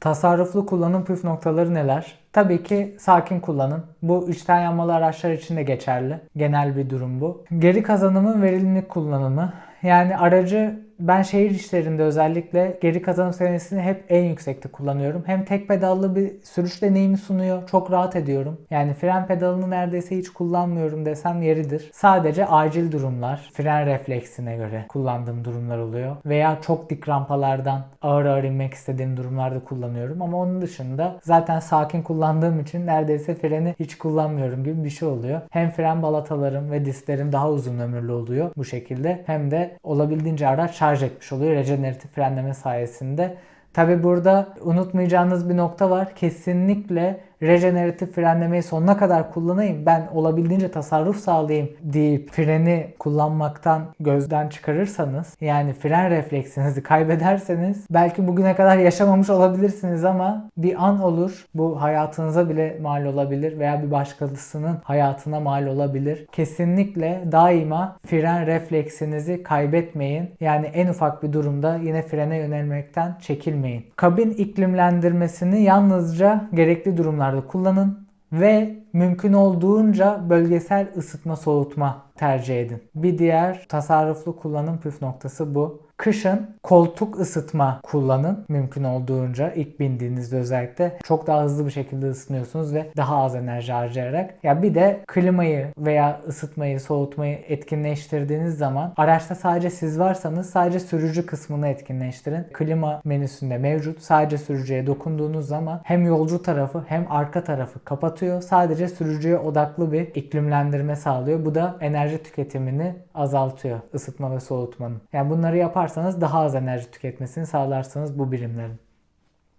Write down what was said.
Tasarruflu kullanım püf noktaları neler? Tabii ki sakin kullanın. Bu içten yanmalı araçlar için de geçerli. Genel bir durum bu. Geri kazanımın verimlilik kullanımı. Yani aracı ben şehir işlerinde özellikle geri kazanım seviyesini hep en yüksekte kullanıyorum. Hem tek pedallı bir sürüş deneyimi sunuyor. Çok rahat ediyorum. Yani fren pedalını neredeyse hiç kullanmıyorum desem yeridir. Sadece acil durumlar, fren refleksine göre kullandığım durumlar oluyor. Veya çok dik rampalardan ağır ağır inmek istediğim durumlarda kullanıyorum. Ama onun dışında zaten sakin kullandığım için neredeyse freni hiç kullanmıyorum gibi bir şey oluyor. Hem fren balatalarım ve disklerim daha uzun ömürlü oluyor bu şekilde. Hem de olabildiğince araç şarj etmiş oluyor rejeneratif frenleme sayesinde. Tabi burada unutmayacağınız bir nokta var. Kesinlikle rejeneratif frenlemeyi sonuna kadar kullanayım. Ben olabildiğince tasarruf sağlayayım deyip freni kullanmaktan gözden çıkarırsanız yani fren refleksinizi kaybederseniz belki bugüne kadar yaşamamış olabilirsiniz ama bir an olur. Bu hayatınıza bile mal olabilir veya bir başkasının hayatına mal olabilir. Kesinlikle daima fren refleksinizi kaybetmeyin. Yani en ufak bir durumda yine frene yönelmekten çekilmeyin. Kabin iklimlendirmesini yalnızca gerekli durumlarda kullanın ve mümkün olduğunca bölgesel ısıtma soğutma tercih edin. Bir diğer tasarruflu kullanım püf noktası bu. Kışın koltuk ısıtma kullanın mümkün olduğunca ilk bindiğinizde özellikle çok daha hızlı bir şekilde ısınıyorsunuz ve daha az enerji harcayarak. Ya bir de klimayı veya ısıtmayı, soğutmayı etkinleştirdiğiniz zaman araçta sadece siz varsanız sadece sürücü kısmını etkinleştirin. Klima menüsünde mevcut. Sadece sürücüye dokunduğunuz zaman hem yolcu tarafı hem arka tarafı kapatıyor. Sadece sürücüye odaklı bir iklimlendirme sağlıyor. Bu da enerji tüketimini azaltıyor ısıtma ve soğutmanın. Yani bunları yaparsanız daha az enerji tüketmesini sağlarsanız bu birimlerin.